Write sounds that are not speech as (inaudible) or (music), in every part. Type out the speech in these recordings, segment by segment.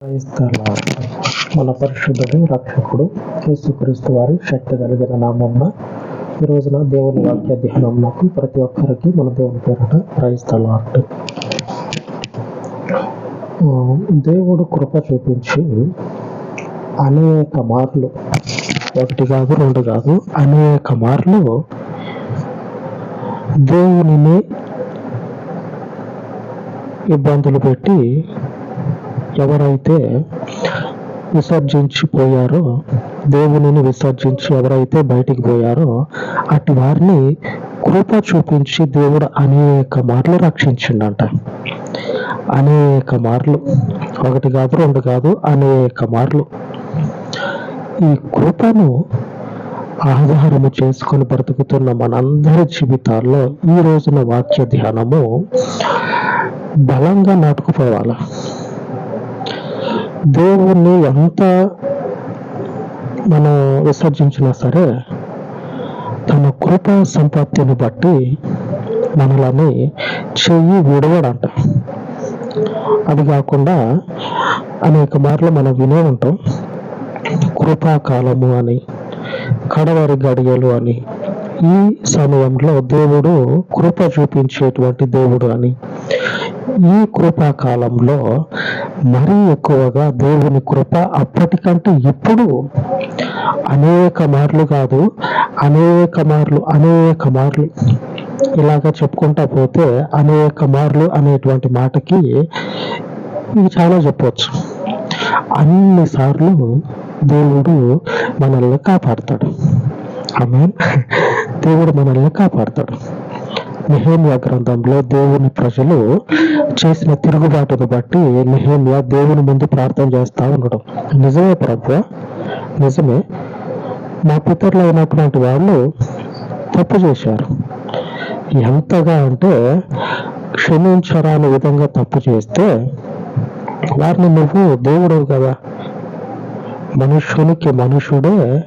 క్రైస్తవ మన పరిశుద్ధుడు రక్షకుడు యేసుక్రీస్తు వారి శక్తి కలిగిన నామమున ఈ రోజున దేవుని వాక్య ధ్యానంకు ప్రతి ఒక్కరికి మన దేవుని పేరట క్రైస్తలార్ట్ దేవుడు కృప చూపించి అనేక మార్లు ఒకటి కాదు రెండు కాదు అనేక మార్లు దేవునిని ఇబ్బందులు పెట్టి ఎవరైతే విసర్జించిపోయారో దేవునిని విసర్జించి ఎవరైతే బయటికి పోయారో అటు వారిని కృప చూపించి దేవుడు అనేక మార్లు రక్షించిండంట. అనేక మార్లు. ఒకటి కాదు రెండు కాదు అనేక మార్లు. ఈ కృపను ఆధారము చేసుకొని బ్రతుకుతున్న మనందరి జీవితాల్లో ఈ రోజున వాక్య ధ్యానము బలంగా నాటుకుపోవాలి? దేవుణ్ణి ఎంత మనం విసర్జించినా సరే తన కృప సంపత్తిని బట్టి మనలని చెయ్యి విడవడంట. అది కాకుండా అనేక మార్లు మనం వినే ఉంటాం కృపాకాలము అని కడవరి గడియలు అని. ఈ సమయంలో దేవుడు కృప చూపించేటువంటి దేవుడు అని. ఈ కృపాకాలంలో మరీ ఎక్కువగా దేవుని కృప అప్పటికంటే ఇప్పుడు అనేక మార్లు కాదు అనేక మార్లు అనేక మార్లు ఇలాగ చెప్పుకుంటా పోతే అనేక మార్లు అనేటువంటి మాటకి ఇది చాలా చెప్పవచ్చు అన్నిసార్లు దేవుడు మనల్ని కాపాడతాడు. ఆమె దేవుడు మనల్ని కాపాడతాడు. నెహేమియా గ్రంథంలో దేవుని ప్రజలు చేసిన తిరుగుబాటును బట్టి నెహేమియా దేవుని ముందు ప్రార్థన చేస్తా ఉండడం నిజమే ప్రభు నిజమే. మా పితరులు అయినటువంటి వాళ్ళు తప్పు చేశారు. ఎంతగా అంటే క్షమించరాని విధంగా తప్పు చేస్తే వారిని నువ్వు దేవుడు కదా. మనుష్యునికి మనుషుడే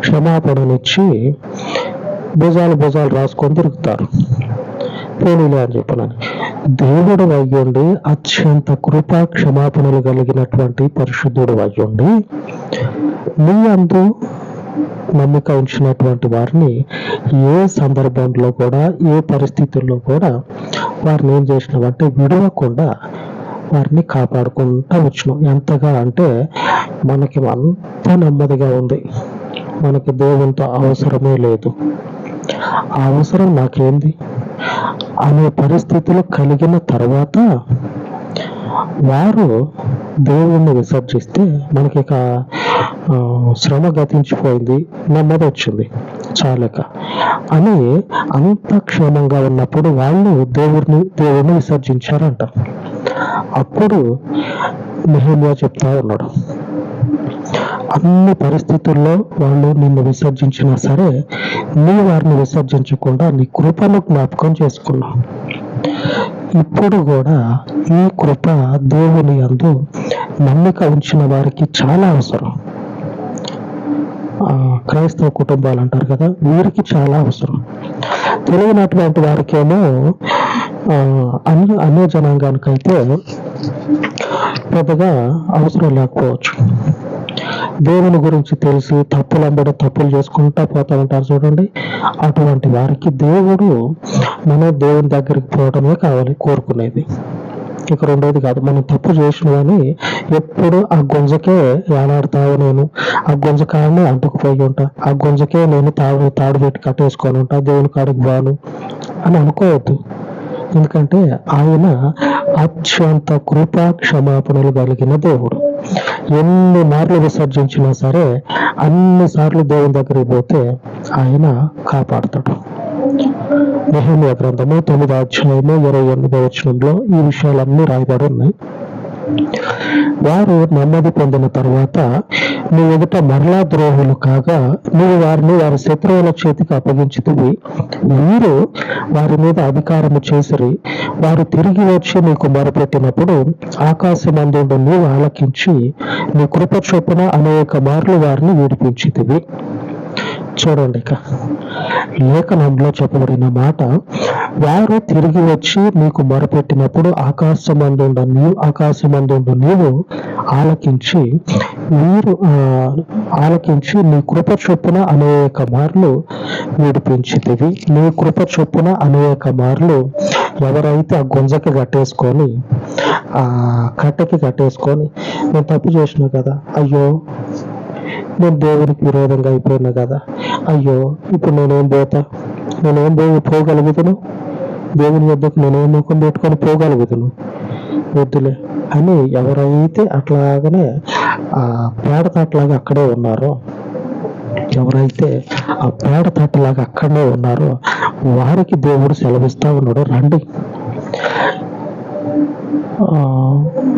క్షమాపణనిచ్చి భుజాలు భుజాలు రాసుకొని తిరుగుతారు. పోనీలే అని చెప్పనని. దేవుడు అయ్యుండి అత్యంత కృపా క్షమాపణలు కలిగినటువంటి పరిశుద్ధుడు అయ్యుండి నీ అందు నమ్మిక ఉంచినటువంటి వారిని ఏ సందర్భంలో కూడా ఏ పరిస్థితుల్లో కూడా వారిని ఏం చేసినామంటే విడవకుండా వారిని కాపాడుకుంటూ వచ్చినాం. ఎంతగా అంటే మనకి అంత నెమ్మదిగా ఉంది. మనకి దేవునితో అవసరమే లేదు. ఆ అవసరం నాకేంది? అనే పరిస్థితులు కలిగిన తర్వాత వారు దేవుణ్ణి విసర్జిస్తే మనకి ఇక శ్రమ గతించిపోయింది నెమ్మది వచ్చింది చాలక. అని అంత క్షేమంగా ఉన్నప్పుడు వాళ్ళు దేవుడిని దేవుడిని విసర్జించారంట. అప్పుడు మెహేమియా చెప్తా ఉన్నాడు. అన్ని పరిస్థితుల్లో వాళ్ళు నిన్ను విసర్జించినా సరే నీ వారిని విసర్జించకుండా నీ కృపను జ్ఞాపకం చేసుకున్నావు. ఇప్పుడు కూడా ఈ కృప దేవుని అందు నమ్మిక ఉంచిన వారికి చాలా అవసరం. క్రైస్తవ కుటుంబాలు అంటారు కదా వీరికి చాలా అవసరం. తెలియనటువంటి వారికేమో అన్ని అన్య జనాంగానికైతే పెద్దగా అవసరం లేకపోవచ్చు. దేవుని గురించి తెలిసి తప్పులు అంబడ తప్పులు చేసుకుంటా పోతా ఉంటారు చూడండి. అటువంటి వారికి దేవుడు మనం దేవుని దగ్గరికి పోవడమే కావాలి కోరుకునేది. ఇక రెండోది కాదు మనం తప్పు చేసిన కానీ ఎప్పుడు ఆ గుంజకే ఏలాడతావు నేను? ఆ గుంజకాయని అంటుకుపోయి ఉంటా. ఆ గుంజకే నేను తాడు తాడు పెట్టి కట్టేసుకొని ఉంటా దేవుని కాడికి బాను అని అనుకోవద్దు. ఎందుకంటే ఆయన అత్యంత కృపా క్షమాపణలు కలిగిన దేవుడు. ఎన్ని మార్లు విసర్జించినా సరే అన్ని సార్లు దేవుని దగ్గరికి పోతే ఆయన కాపాడతాడు. నిహమ్య గ్రంథము తొమ్మిది అధ్యాయము ఇరవై ఎనిమిది వచనంలో ఈ విషయాలన్నీ రాయబడి ఉన్నాయి. వారు నెమ్మది పొందిన తర్వాత నీ ఎదుట మరలా ద్రోహులు కాగా నువ్వు వారిని వారి శత్రువుల చేతికి అప్పగించుతుంది మీరు వారి మీద అధికారము చేసిరి. వారు తిరిగి వచ్చి నీకు మొరపెట్టినప్పుడు ఆకాశమందు నీవు ఆలకించి నీ కృప చొప్పున అనేక మార్లు వారిని విడిపించితివి. చూడండి ఇక లేఖనంలో చెప్పబడిన మాట వారు తిరిగి వచ్చి నీకు మొరపెట్టినప్పుడు ఆకాశమందుండ నీవు ఆకాశమందుండు నీవు ఆలకించి వీరు ఆ, ఆలకించి నీ కృప చొప్పున అనేక మార్లు విడిపించితివి. నీ కృప చొప్పున అనేక మార్లు ఎవరైతే ఆ గుంజకి కట్టేసుకొని ఆ కట్టకి కట్టేసుకొని నేను తప్పు చేసిన కదా? అయ్యో నేను దేవునికి విరోధంగా అయిపోయినా కదా? అయ్యో ఇప్పుడు నేనేం పోతా? నేనేం దేవుని పోగలుగుతాను దేవుని వద్దకు నేనేం ముఖం పెట్టుకొని పోగలుగుతాను వద్దులే. అని ఎవరైతే అట్లాగనే ఆ పేడ తాటలాగా అక్కడే ఉన్నారో ఎవరైతే ఆ పేడ తాటలాగా అక్కడనే ఉన్నారో వారికి దేవుడు సెలవిస్తా ఉన్నాడు. రండి.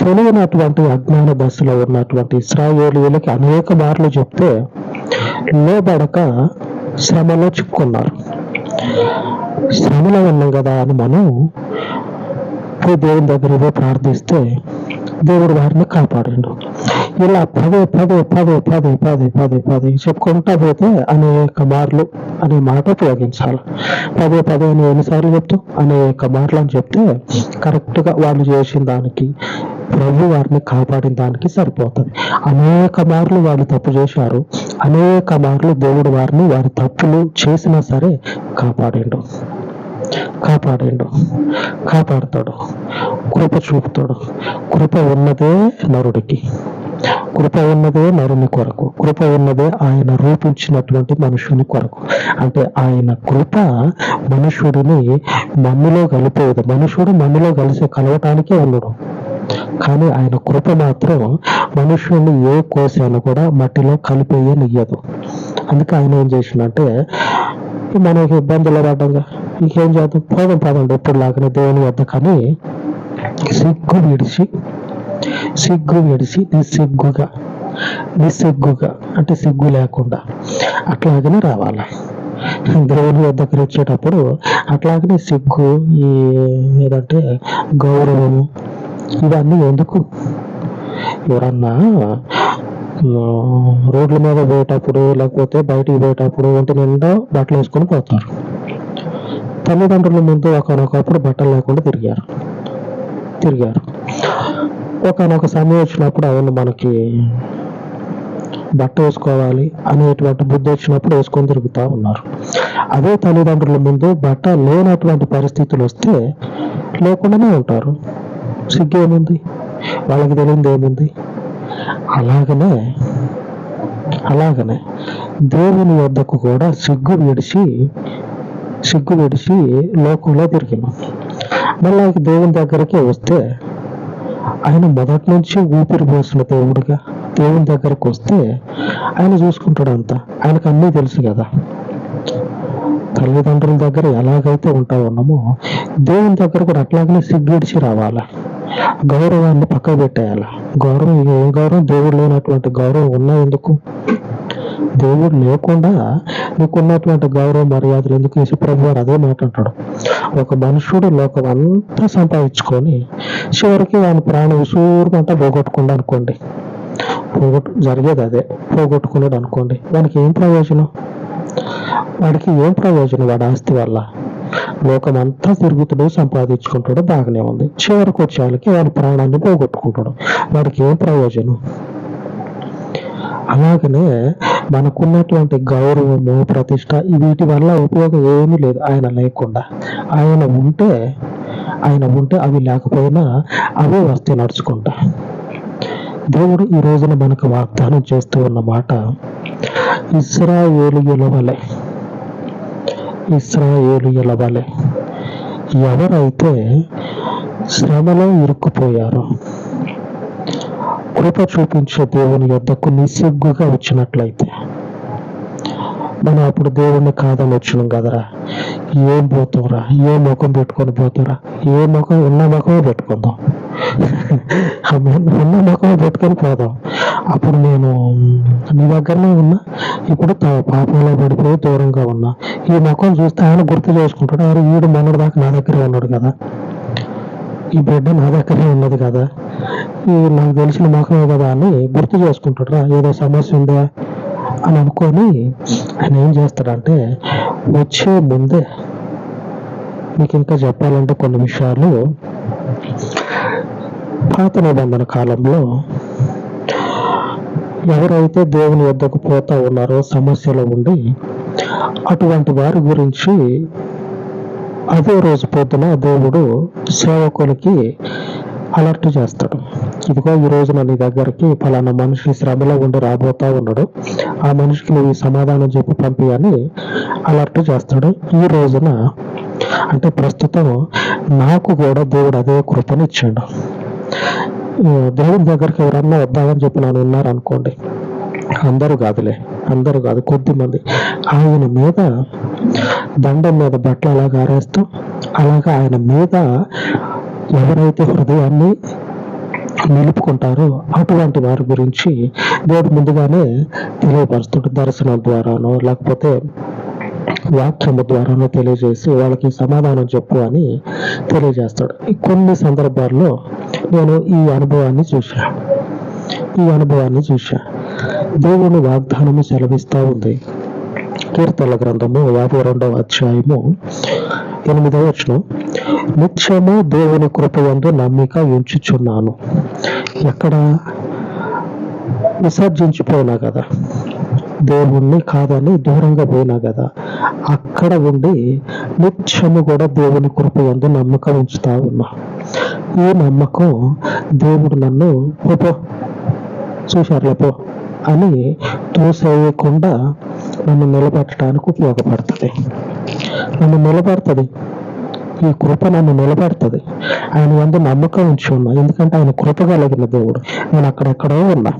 తెలియనటువంటి అజ్ఞాన దశలో ఉన్నటువంటి ఇస్రాయేలీలకి అనేక మార్లు చెప్తే లోబడక శ్రమలో చిక్కున్నారు శ్రమలో ఉన్నాం కదా అని మనం పోయి దేవుని దగ్గర పోయి ప్రార్థిస్తే దేవుడు వారిని కాపాడండు. ఇలా పదే పదే పదే పదే పదే పదే పదే చెప్పుకుంటా పోతే అనేక మార్లు అనే మాట ఉపయోగించాలి. పదే పదే అని ఎన్నిసార్లు చెప్తాం అనేక మార్లు అని చెప్తే కరెక్ట్గా వాళ్ళు చేసిన దానికి ప్రభు వారిని కాపాడిన దానికి సరిపోతుంది. అనేక మార్లు వాళ్ళు తప్పు చేశారు. అనేక మార్లు దేవుడు వారిని వారి తప్పులు చేసినా సరే కాపాడిండు. కాపాడిండు. కాపాడుతాడు. కృప చూపుతాడు. కృప ఉన్నదే నరుడికి. కృప ఉన్నదే నరుని కొరకు. కృప ఉన్నదే ఆయన రూపించినటువంటి మనుషుని కొరకు. అంటే ఆయన కృప మనుషుడిని మన్నులో కలిపేది. మనుషుడు మన్నులో కలిసి కలవటానికే ఉన్నాడు కానీ ఆయన కృప మాత్రం మనుషుల్ని ఏ కోసైనా కూడా మట్టిలో కలిపేయనియ్యదు. అందుకే ఆయన ఏం చేసిందంటే మనకి ఇబ్బందులు పడ్డంగా ఇంకేం చేద్దాం? పోదాం పోదండి ఎప్పుడు లాగానే దేవుని వద్ద కానీ సిగ్గు విడిచి సిగ్గు విడిచి నిస్సిగ్గుగా నిస్సిగ్గుగా అంటే సిగ్గు లేకుండా అట్లాగనే రావాలి. దేవుని వద్దకు వచ్చేటప్పుడు అట్లాగనే సిగ్గు ఈ ఏదంటే గౌరవము ఇవన్నీ ఎందుకు? ఎవరన్నా రోడ్ల మీద పోయేటప్పుడు లేకపోతే బయటికి పోయేటప్పుడు ఒంటి నిండా బట్టలు వేసుకొని పోతారు. తల్లిదండ్రుల ముందు ఒకనొకప్పుడు బట్టలు లేకుండా తిరిగారు. తిరిగారు. ఒకనొక సమయం వచ్చినప్పుడు అవును మనకి బట్ట వేసుకోవాలి అనేటువంటి బుద్ధి వచ్చినప్పుడు వేసుకొని తిరుగుతూ ఉన్నారు. అదే తల్లిదండ్రుల ముందు బట్ట లేనటువంటి పరిస్థితులు వస్తే లేకుండానే ఉంటారు. సిగ్గేముంది వాళ్ళకి తెలియదు ఏముంది అలాగనే అలాగనే దేవుని వద్దకు కూడా సిగ్గు విడిచి సిగ్గు విడిచి లోకంలో తిరిగిన. మళ్ళీ దేవుని దగ్గరికి వస్తే ఆయన మొదటి నుంచి ఊపిరి పోసిన దేవుడుగా దేవుని దగ్గరకు వస్తే ఆయన చూసుకుంటాడు అంతా. ఆయనకు అన్నీ తెలుసు కదా. తల్లిదండ్రుల దగ్గర ఎలాగైతే ఉంటా ఉన్నామో దేవుని దగ్గర కూడా అట్లాగనే సిగ్గిడిచి రావాలా? గౌరవాన్ని పక్కకు పెట్టేయాలి? గౌరవం ఏం గౌరవం? దేవుడు లేనటువంటి గౌరవం ఉన్నా ఎందుకు? దేవుడు లేకుండా నీకున్నటువంటి గౌరవ మర్యాదలు ఎందుకు? యేసు వారు అదే మాట్లాడతాడు ఒక మనుషుడు లోకం అంతా సంపాదించుకొని చివరికి వాని ప్రాణం విసూరుమంతా పోగొట్టుకుండా అనుకోండి. పోగొట్టు జరిగేది అదే. పోగొట్టుకున్నాడు అనుకోండి. వానికి ఏం ప్రయోజనం? వాడికి ఏం ప్రయోజనం? వాడి ఆస్తి వల్ల? లోకమంతా అంతా సంపాదించుకుంటాడు బాగానే ఉంది. చివరికి వచ్చేవాళ్ళకి వాడి ప్రాణాన్ని పోగొట్టుకుంటాడు. వాడికి ఏం ప్రయోజనం? అలాగనే మనకున్నటువంటి గౌరవము ప్రతిష్ట వీటి వల్ల ఉపయోగం ఏమీ లేదు. ఆయన లేకుండా. ఆయన ఉంటే ఆయన ఉంటే అవి లేకపోయినా అవే వస్తే నడుచుకుంటా. దేవుడు ఈ రోజున మనకు వాగ్దానం చేస్తూ ఉన్న మాట ఇస్రాయేలుల వలె ఇస్రాయేలుల వలె ఎవరైతే శ్రమలో ఇరుక్కుపోయారో కృప చూపించే దేవుని యొద్దకు నిస్సిగ్గుగా వచ్చినట్లయితే మనం అప్పుడు దేవుణ్ణి కాదని వచ్చినాం కదరా? ఏం పోతావురా ఏ ముఖం పెట్టుకొని పోతావురా ఏ ముఖం ఉన్న ముఖమే పెట్టుకుందాం. (laughs) ఉన్న ముఖమే పెట్టుకొని పోదాం. అప్పుడు నేను నీ దగ్గరనే ఉన్నా. ఇప్పుడు తా- పాపంలో పడిపోయి దూరంగా ఉన్నా. ఈ ముఖం చూస్తే ఆయన గుర్తు చేసుకుంటాడు అరే వీడు మొన్నటి దాకా నా దగ్గరే ఉన్నాడు కదా. ఈ బిడ్డ నా దగ్గరే ఉన్నది కదా. ఈ నాకు తెలిసిన ముఖమే కదా అని గుర్తు చేసుకుంటాడు. రా ఏదో సమస్య ఉందా? అని అనుకొని ఆయన ఏం చేస్తాడంటే వచ్చే ముందే మీకు ఇంకా చెప్పాలంటే కొన్ని విషయాలు పాత నిబంధన కాలంలో ఎవరైతే దేవుని వద్దకు పోతా ఉన్నారో సమస్యలో ఉండి అటువంటి వారి గురించి అదే రోజు పొద్దున దేవుడు సేవకులకి అలర్ట్ చేస్తాడు. ఇదిగో ఈ రోజున నీ దగ్గరికి ఫలానా మనిషి శ్రమలో ఉండి రాబోతా ఉన్నాడు. ఆ మనిషికి నువ్వు సమాధానం చెప్పి పంపి అని అలర్ట్ చేస్తాడు. ఈ రోజున అంటే ప్రస్తుతం నాకు కూడా దేవుడు అదే కృపను ఇచ్చాడు. దేవుని దగ్గరికి ఎవరన్నా వద్దామని చెప్పి నేను ఉన్నారనుకోండి. అందరూ కాదులే అందరూ కాదు కొద్ది మంది. ఆయన మీద దండం మీద బట్టలు అలాగ ఆరేస్తూ అలాగా ఆయన మీద ఎవరైతే హృదయాన్ని నిలుపుకుంటారో అటువంటి వారి గురించి దేవుడు ముందుగానే తెలియపరుస్తాడు దర్శనం ద్వారానో లేకపోతే వాక్యము ద్వారానే తెలియజేసి వాళ్ళకి సమాధానం చెప్పు అని తెలియజేస్తాడు. కొన్ని సందర్భాల్లో నేను ఈ అనుభవాన్ని చూశాను ఈ అనుభవాన్ని చూశా. దేవుని వాగ్దానము సెలవిస్తా ఉంది. కీర్తనల గ్రంథము యాభై రెండవ అధ్యాయము ఎనిమిదవ వచనం. నిత్యము దేవుని కృప వందు నమ్మిక ఉంచుచున్నాను. ఎక్కడ? విసర్జించిపోయినా కదా. దేవుణ్ణి కాదని దూరంగా పోయినా కదా. అక్కడ ఉండి నిత్యము కూడా దేవుని కృప ఎందు నమ్మకం ఉంచుతా ఉన్నా. ఈ నమ్మకం దేవుడు నన్ను "పో, చూశారులే పో అని తోసేయకుండా నన్ను నిలబెట్టడానికి ఉపయోగపడుతుంది. నన్ను నిలబెడుతుంది. ఈ కృప నన్ను నిలబెడుతుంది. ఆయన వంద నమ్మకం ఉంచి ఉన్నా. ఎందుకంటే ఆయన కృప కలిగిన దేవుడు. నేను అక్కడెక్కడో ఉన్నా.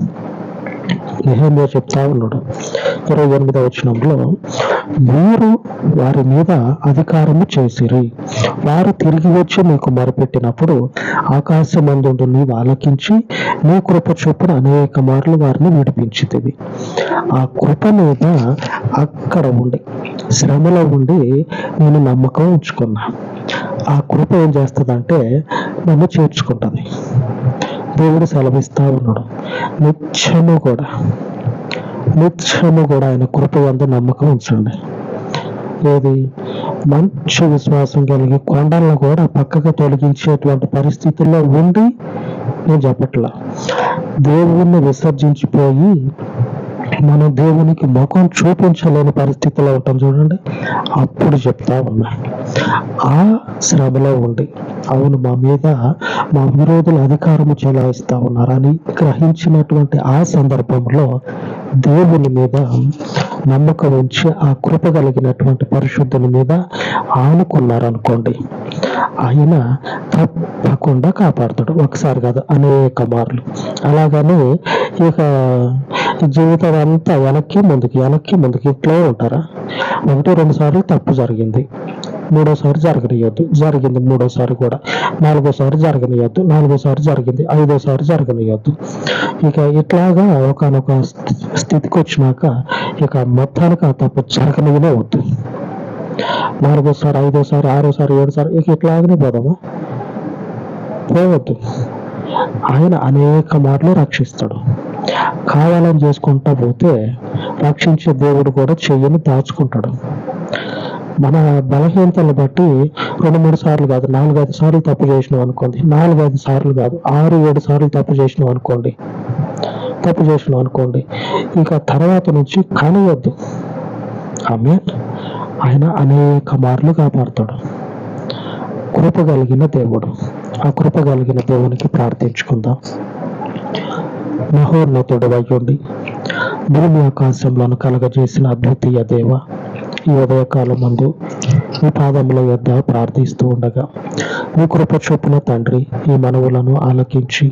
నిహేమియా చెప్తా ఉన్నాడు. ఇరవై ఎనిమిదవ వచనంలో మీరు వారి మీద అధికారము చేసిరి. వారు తిరిగి వచ్చి మీకు మొరపెట్టినప్పుడు ఆకాశమందుండు నీవు ఆలకించి నీ కృప చొప్పున అనేక మార్లు వారిని విడిపించితివి. ఆ కృప మీద అక్కడ ఉండి శ్రమలో ఉండి నేను నమ్మకం ఉంచుకున్నా. ఆ కృప ఏం చేస్తుందంటే నన్ను చేర్చుకుంటుంది. దేవుడు సెలవిస్తూ ఉన్నాడు. నిత్యము కూడా నిత్యము కూడా ఆయన కృప వంద నమ్మకం ఉంచండి. ఏది? మంచి విశ్వాసం కలిగి కొండలను కూడా పక్కకు తొలగించేటువంటి పరిస్థితుల్లో ఉండి నేను చెప్పట్లా దేవుణ్ణి విసర్జించిపోయి మనం దేవునికి ముఖం చూపించలేని పరిస్థితిలో ఉంటాం చూడండి. అప్పుడు చెప్తా ఉన్నా. ఆ శ్రమలో ఉండి అవును మా మీద మా విరోధులు అధికారము చెలాయిస్తా ఉన్నారని గ్రహించినటువంటి ఆ సందర్భంలో దేవుని మీద నమ్మకం ఉంచి ఆ కృప కలిగినటువంటి పరిశుద్ధుని మీద ఆనుకున్నారనుకోండి ఆయన తప్పకుండా కాపాడుతాడు. ఒకసారి కాదు అనేక మార్లు. అలాగని ఇక జీవితం అంతా వెనక్కి ముందుకి వెనక్కి ముందుకి ఇట్లే ఉంటారా? ఒకటి రెండు సార్లు తప్పు జరిగింది. మూడోసారి జరగనియొద్దు. జరిగింది మూడోసారి కూడా. నాలుగోసారి జరగనియొద్దు. నాలుగోసారి జరిగింది. ఐదోసారి జరగనియొద్దు. ఇక ఇట్లాగా ఒకనొక స్థితికి వచ్చినాక ఇక మొత్తానికి ఆ తప్పు జరగనియనే వద్దు. నాలుగోసారి ఐదోసారి ఆరోసారి ఏడోసారి ఇక ఇట్లాగనే పోదామా? పోవద్దు. ఆయన అనేక మార్లు రక్షిస్తాడు. కావాలని చేసుకుంటా పోతే రక్షించే దేవుడు కూడా చెయ్యని దాచుకుంటాడు. మన బలహీనతను బట్టి రెండు మూడు సార్లు కాదు నాలుగైదు సార్లు తప్పు చేసినాం అనుకోండి. నాలుగైదు సార్లు కాదు ఆరు ఏడు సార్లు తప్పు చేసినాం అనుకోండి. తప్పు చేసినాం అనుకోండి. ఇంకా తర్వాత నుంచి కనవద్దు ఆమె ఆయన అనేక మార్లు కాపాడుతాడు. కృప కలిగిన దేవుడు. ఆ కృప కలిగిన దేవునికి ప్రార్థించుకుందాం. మహోన్నతుడు భూమి ఆకాశంలోను కలగజేసిన అద్వితీయ దేవ ఈ ఉదయకాలం మందు ఈ పాదముల యొద్ద ప్రార్థిస్తూ ఉండగా మీ కృప చూపిన తండ్రి ఈ మనవులను ఆలకించి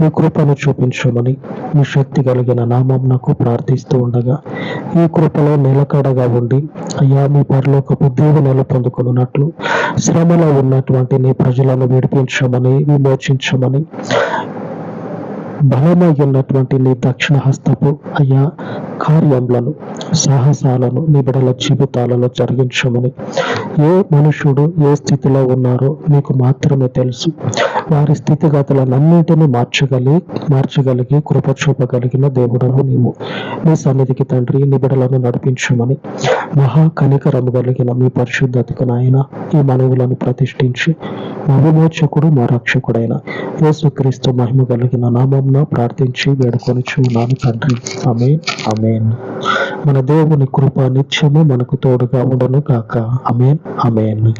మీ కృపను చూపించమని మీ శక్తి కలిగిన నామం నాకు ప్రార్థిస్తూ ఉండగా ఈ కృపలో నిలకడగా ఉండి అయ్యా మీ పరలోకపు దీవెనలు పొందుకున్నట్లు శ్రమలో ఉన్నటువంటి నీ ప్రజలను విడిపించమని విమోచించమని బలమై ఉన్నటువంటి నీ దక్షిణ హస్తపు అయ్యా కార్యములను సాహసాలను నీ బిడల జీవితాలలో జరిగించమని. ఏ మనుషుడు ఏ స్థితిలో ఉన్నారో మీకు మాత్రమే తెలుసు. వారి స్థితిగతులన్నింటినీ మార్చగలి మార్చగలిగి కృప చూపగలిగిన దేవుడవు నీవు. నీ సన్నిధికి తండ్రి నిబిడలను నడిపించమని. మహా కనికరము కలిగిన మీ పరిశుద్ధతకు నాయన ఈ మనవులను ప్రతిష్ఠించి మా విమోచకుడు మా రక్షకుడైన యేసుక్రీస్తు మహిమ కలిగిన నామంన ప్రార్థించి వేడుకొని చూన్నాను తండ్రి. అమేన్ అమేన్ మన దేవుని కృప నిత్యము మనకు తోడుగా ఉండను కాక అమేన్ అమేన్